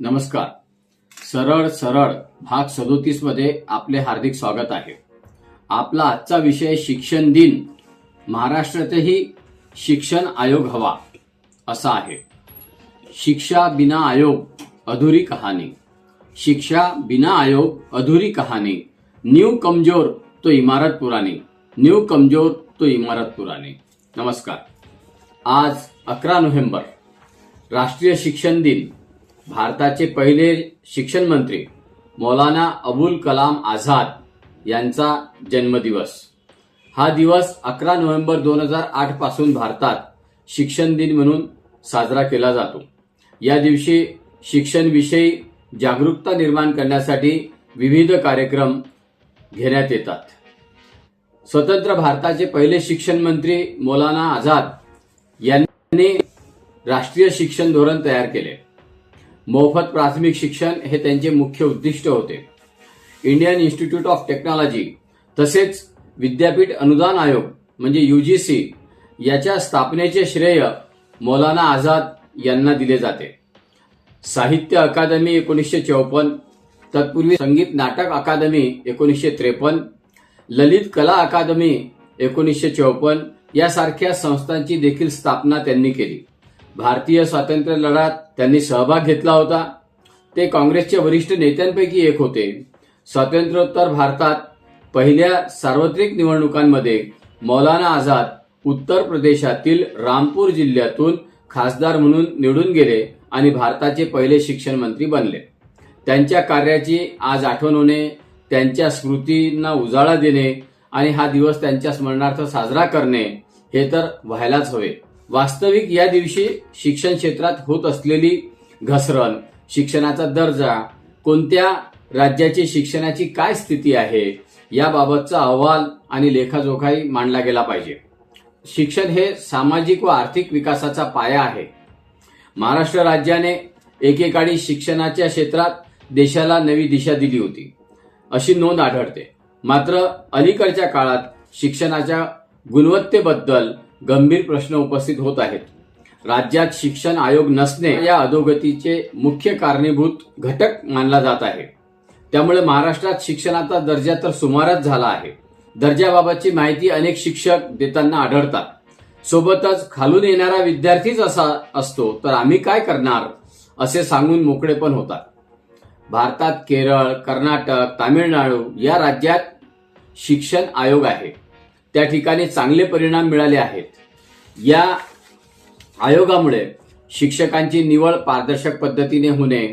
नमस्कार. सरळ सरळ भाग सदोतीसमध्ये आपले हार्दिक स्वागत आहे. आपला आजचा विषय शिक्षण दिन. महाराष्ट्रातही शिक्षण आयोग हवा असा आहे. शिक्षा बिना आयोग अधुरी कहाणी. शिक्षा बिना आयोग अधुरी कहाणी. न्यू कमजोर तो इमारत पुराणी. न्यू कमजोर तो इमारत पुराणी. नमस्कार. आज अकरा नोव्हेंबर. राष्ट्रीय शिक्षण दिन. भारताचे पहिले शिक्षण मंत्री मौलाना अबुल कलाम आझाद यांचा जन्मदिवस. हा दिवस अकरा नोव्हेंबर दोन हजार आठपासून भारतात शिक्षण दिन म्हणून साजरा केला जातो. या दिवशी शिक्षणविषयी जागरूकता निर्माण करण्यासाठी विविध कार्यक्रम घेण्यात येतात. स्वतंत्र भारताचे पहिले शिक्षण मंत्री मौलाना आझाद यांनी राष्ट्रीय शिक्षण धोरण तयार केले. मोफत प्राथमिक शिक्षण हे त्यांचे मुख्य उद्दिष्ट होते. इंडियन इन्स्टिट्यूट ऑफ टेक्नॉलॉजी तसेच विद्यापीठ अनुदान आयोग म्हणजे युजीसी याच्या स्थापनेचे श्रेय मौलाना आझाद यांना दिले जाते. साहित्य अकादमी एकोणीसशे चौपन्न तत्पूर्वी संगीत नाटक अकादमी एकोणीसशे त्रेपन्न ललित कला अकादमी एकोणीसशे चौपन्न यासारख्या संस्थांची देखील स्थापना त्यांनी केली. भारतीय स्वातंत्र्य लढ्यात त्यांनी सहभाग घेतला होता. ते काँग्रेसच्या वरिष्ठ नेत्यांपैकी एक होते. स्वातंत्र्योत्तर भारतात पहिल्या सार्वत्रिक निवडणुकांमध्ये मौलाना आझाद उत्तर प्रदेशातील रामपूर जिल्ह्यातून खासदार म्हणून निवडून गेले आणि भारताचे पहिले शिक्षण मंत्री बनले. त्यांच्या कार्याची आज आठवण होणे त्यांच्या स्मृतींना उजाळा देणे आणि हा दिवस त्यांच्या स्मरणार्थ साजरा करणे हे तर व्हायलाच हवे. वास्तविक या दिवशी शिक्षण क्षेत्रात होत असलेली घसरण शिक्षणाचा दर्जा कोणत्या राज्याची शिक्षणाची काय स्थिती आहे याबाबतचा अहवाल आणि लेखाजोखाही मांडला गेला पाहिजे. शिक्षण हे सामाजिक व आर्थिक विकासाचा पाया आहे. महाराष्ट्र राज्याने एकेकाळी शिक्षणाच्या क्षेत्रात देशाला नवी दिशा दिली होती. अशी नोंद आढळते. मात्र अलीकडच्या काळात शिक्षणाच्या गुणवत्तेबद्दल गंभीर प्रश्न उपस्थित होत आहेत. राज्यात शिक्षण आयोग नसणे या अधोगतीचे मुख्य कारणीभूत घटक मानला जात आहे. त्यामुळे महाराष्ट्रात शिक्षणाचा दर्जा तर सुमारच झाला आहे. दर्जाबाबतची माहिती अनेक शिक्षक देताना आढळतात. सोबतच खालून येणारा विद्यार्थीच असा असतो तर आम्ही काय करणार? असे सांगून मोकळे पण होतात. भारतात केरळ कर्नाटक तामिळनाडू या राज्यात शिक्षण आयोग आहे. त्या ठिकाणी चांगले परिणाम मिळाले आहेत. या आयोगामुळे शिक्षकांची निवड पारदर्शक पद्धतीने होणे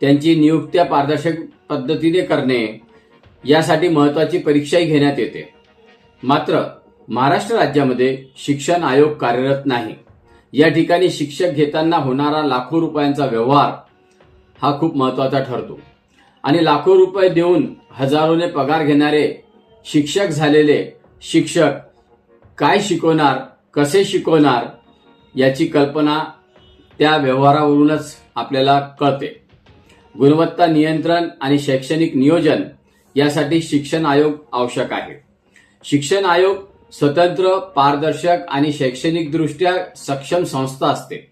त्यांची नियुक्त्या पारदर्शक पद्धतीने करणे यासाठी महत्वाची परीक्षाही घेण्यात येते. मात्र महाराष्ट्र राज्यामध्ये शिक्षण आयोग कार्यरत नाही. या ठिकाणी शिक्षक घेताना होणारा लाखो रुपयांचा व्यवहार हा खूप महत्त्वाचा ठरतो. आणि लाखो रुपये देऊन हजारोने पगार घेणारे शिक्षक झालेले शिक्षक काय शिकवणार कसे शिकवणार याची कल्पना त्या व्यवहारावरूनच आपल्याला कळते. गुणवत्ता नियंत्रण आणि शैक्षणिक नियोजन यासाठी शिक्षण आयोग आवश्यक आहे. शिक्षण आयोग स्वतंत्र पारदर्शक आणि शैक्षणिकदृष्ट्या सक्षम संस्था असते.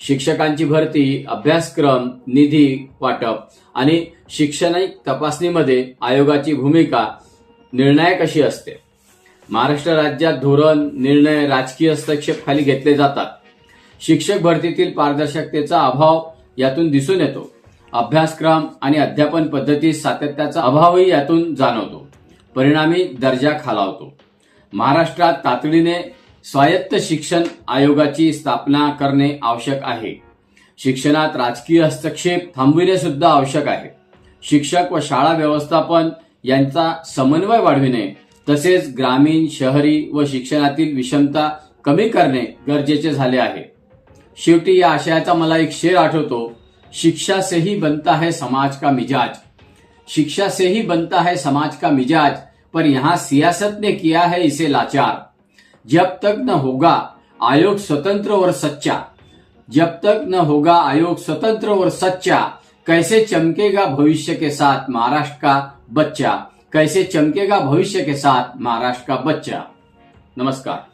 शिक्षकांची भरती अभ्यासक्रम निधी वाटप आणि शैक्षणिक तपासणीमध्ये आयोगाची भूमिका निर्णायक अशी असते. महाराष्ट्र राज्यात धोरण निर्णय राजकीय हस्तक्षेप खाली घेतले जातात. शिक्षक भरतीतील पारदर्शकतेचा अभाव यातून दिसून येतो. अभ्यासक्रम आणि अध्यापन पद्धतीत सातत्याचा अभावही यातून जाणवतो. परिणामी दर्जा खालावतो. महाराष्ट्रात तातडीने स्वायत्त शिक्षण आयोगाची स्थापना करणे आवश्यक आहे. शिक्षणात राजकीय हस्तक्षेप थांबविणे सुद्धा आवश्यक आहे. शिक्षक व शाळा व्यवस्थापन यांचा समन्वय वाढविणे तसेच ग्रामीण, शहरी व शिक्षणातील विषमता कमी करणे गरजेचे झाले आहे. शेवटी या आशयाचा मला एक शेर आठवतो, शिक्षा से ही बनता है समाज का मिजाज. शिक्षा से ही बनता है समाज का मिजाज, पर यहाँ सियासत ने किया है इसे लाचार। जब तक न होगा आयोग स्वतंत्र और सच्चा, जब तक न होगा आयोग स्वतंत्र और सच्चा, कैसे चमकेगा भविष्य के साथ महाराष्ट्र का बच्चा? कैसे चमकेगा भविष्य के साथ महाराष्ट्र का बच्चा? नमस्कार।